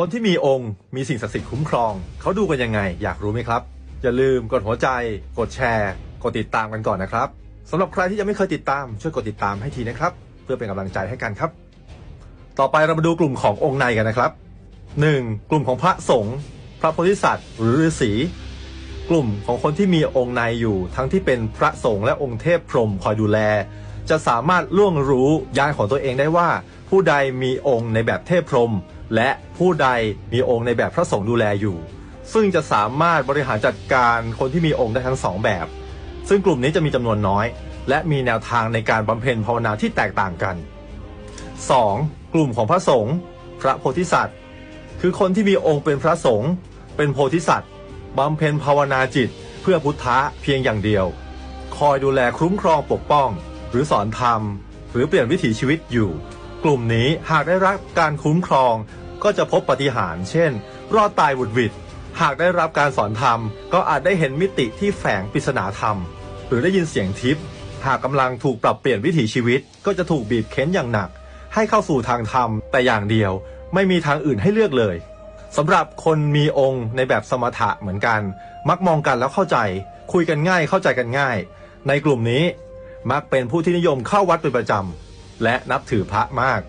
คนที่มีองค์มีสิ่งศักดิ์สิทธิ์คุ้มครอง เขาดูกันยังไง อยากรู้ไหมครับ อย่าลืมกดหัวใจ กดแชร์ กดติดตามกันก่อนนะครับสำหรับใครที่ยังไม่เคยติดตาม ช่วยกดติดตามให้ทีนะครับ เพื่อเป็นกำลังใจให้กันครับ ต่อไปเรามาดูกลุ่มขององค์ในกันนะครับ 1. กลุ่มของพระสงฆ์พระโพธิสัตว์ หรือฤาษีกลุ่มของคนที่มีองค์ในอยู่ ทั้งที่เป็นพระสงฆ์และองค์เทพพรหมคอยดูแล จะสามารถล่วงรู้ญาณของตัวเองได้ว่า ผู้ใดมีองค์ในแบบเทพพรหม และผู้ใดมีองค์ในแบบพระสงฆ์ดูแลอยู่ ซึ่งจะสามารถบริหารจัดการคนที่มีองค์ได้ทั้งสองแบบ ซึ่งกลุ่มนี้จะมีจำนวนน้อย และมีแนวทางในการบำเพ็ญภาวนาที่แตกต่างกัน 2. กลุ่มของพระสงฆ์พระโพธิสัตว์ คือคนที่มีองค์เป็นพระสงฆ์เป็นโพธิสัตว์บำเพ็ญภาวนาจิตเพื่อพุทธะเพียงอย่างเดียว คอยดูแลคุ้มครองปกป้อง หรือสอนธรรม หรือเปลี่ยนวิถีชีวิตอยู่ กลุ่มนี้หากได้รับการคุ้มครอง ก็จะพบปฏิหาร เช่น รอดตายหวุดวิดหากได้รับการสอนธรรม ก็อาจได้เห็นมิติที่แฝงปริศนาธรรม หรือได้ยินเสียงทิพย์หากกำลังถูกปรับเปลี่ยนวิถีชีวิต ก็จะถูกบีบเค้นอย่างหนัก ให้เข้าสู่ทางธรรม แต่อย่างเดียว ไม่มีทางอื่นให้เลือกเลยสำหรับคนมีองค์ในแบบสมถะเหมือนกัน มักมองกันแล้วเข้าใจ คุยกันง่ายเข้าใจกันง่าย ในกลุ่มนี้มักเป็นผู้ที่นิยมเข้าวัดเป็นประจำ และนับถือพระมาก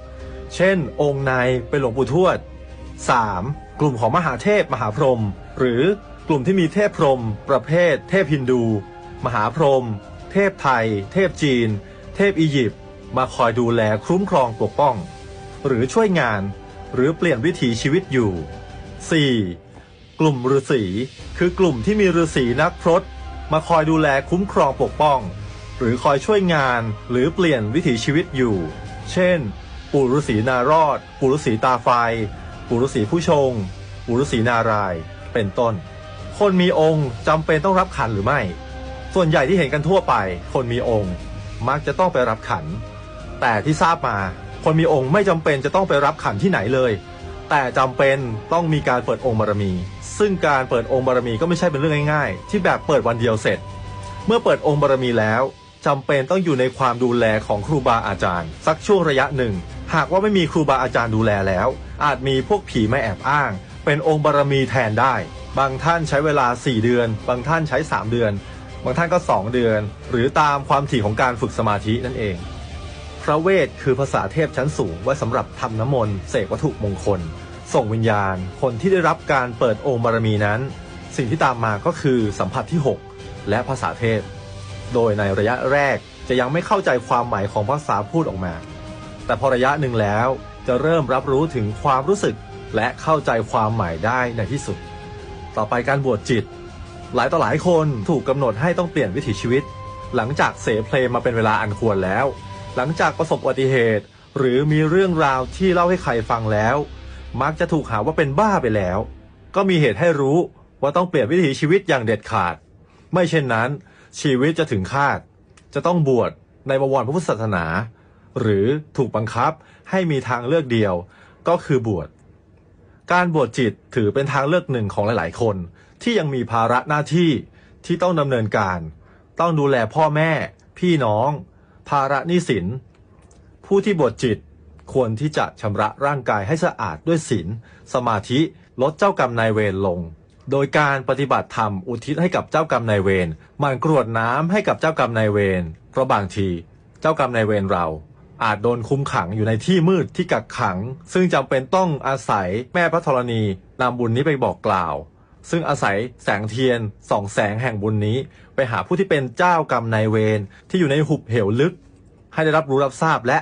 เช่น องค์ในเป็นหลวงปู่ทวด 3. กลุ่มของมหาเทพมหาพรหมหรือกลุ่มที่มีเทพพรหมประเภท เทพฮินดู มหาพรหมเทพไทย เทพจีน เทพอียิปต์มาคอยดูแลคุ้มครองปกป้อง หรือช่วยงานหรือเปลี่ยนวิถีชีวิตอยู่ 4. กลุ่มฤาษีคือกลุ่มที่มีฤาษีนักพรตมาคอยดูแลคุ้มครองปกป้อง หรือคอยช่วยงาน หรือเปลี่ยนวิถีชีวิตอยู่ เช่น ปู่ฤาษีนารอด ปู่ฤาษีตาไฟ ปู่ฤาษีผู้ชง ปู่ฤาษีนาราย เป็นต้น คนมีองค์จำเป็นต้องรับขันหรือไม่ ส่วนใหญ่ที่เห็นกันทั่วไป คนมีองค์ มักจะต้องไปรับขัน แต่ที่ทราบมา คนมีองค์ไม่จำเป็นจะต้องไปรับขันที่ไหนเลย แต่จำเป็นต้องมีการเปิดองค์บารมี ซึ่งการเปิดองค์บารมีก็ไม่ใช่เป็นเรื่องง่าย ๆ ที่แบบเปิดวันเดียวเสร็จเมื่อเปิดองค์บารมีแล้ว จำเป็นต้องอยู่ในความดูแลของครูบาอาจารย์ สักช่วงระยะหนึ่ง หากว่าไม่มีครูบาอาจารย์ดูแลแล้ว อาจมีพวกผีมาแอบอ้าง เป็นองค์บารมีแทนได้ บางท่านใช้เวลา 4 เดือน บางท่านใช้ 3 เดือน บางท่านก็ 2 เดือน หรือตามความถี่ของการฝึกสมาธินั่นเอง พระเวทคือภาษาเทพชั้นสูงไว้สำหรับทำน้ำมนต์เสกวัตถุมงคล ส่งวิญญาณ คนที่ได้รับการเปิดองค์บารมีนั้น สิ่งที่ตามมาก็คือสัมผัสที่ 6 และภาษาเทพ โดยในระยะแรกจะยังไม่เข้าใจความหมายของภาษาพูดออกมา แต่พอระยะหนึ่งแล้วจะเริ่มรับรู้ถึงความรู้สึกและเข้าใจความหมายได้ในที่สุด ต่อไปการบวชจิต หลายต่อหลายคนถูกกำหนดให้ต้องเปลี่ยนวิถีชีวิต หลังจากเสเพลงมาเป็นเวลาอันควรแล้ว หลังจากประสบอุบัติเหตุ หรือมีเรื่องราวที่เล่าให้ใครฟังแล้ว มักจะถูกหาว่าเป็นบ้าไปแล้ว ก็มีเหตุให้รู้ว่าต้องเปลี่ยนวิถีชีวิตอย่างเด็ดขาด ไม่เช่นนั้น ชีวิตจะถึงคาด จะต้องบวชในบวรพระพุทธศาสนา หรือถูกบังคับให้มีทางเลือกเดียวก็คือบวชการบวชจิตถือเป็นทางเลือกหนึ่งของหลาย ๆ คน ที่ยังมีภาระหน้าที่ที่ต้องดำเนินการ ต้องดูแลพ่อแม่ พี่น้อง ภาระหนี้สิน ผู้ที่บวชจิตควรที่จะชำระร่างกายให้สะอาดด้วยศีลสมาธิลดเจ้ากรรมนายเวรลง โดยการปฏิบัติธรรมอุทิศให้กับเจ้ากรรมนายเวรมันกรวดน้ำให้กับเจ้ากรรมนายเวรเพราะบางทีเจ้ากรรมนายเวรเรา อาจโดนคุมขังอยู่ในที่มืดที่กักขัง ซึ่งจำเป็นต้องอาศัยแม่พระธรณีนำบุญนี้ไปบอกกล่าว ซึ่งอาศัยแสงเทียนส่องแสงแห่งบุญนี้ ไปหาผู้ที่เป็นเจ้ากรรมนายเวรที่อยู่ในหุบเหวลึก ให้ได้รับรู้รับทราบและ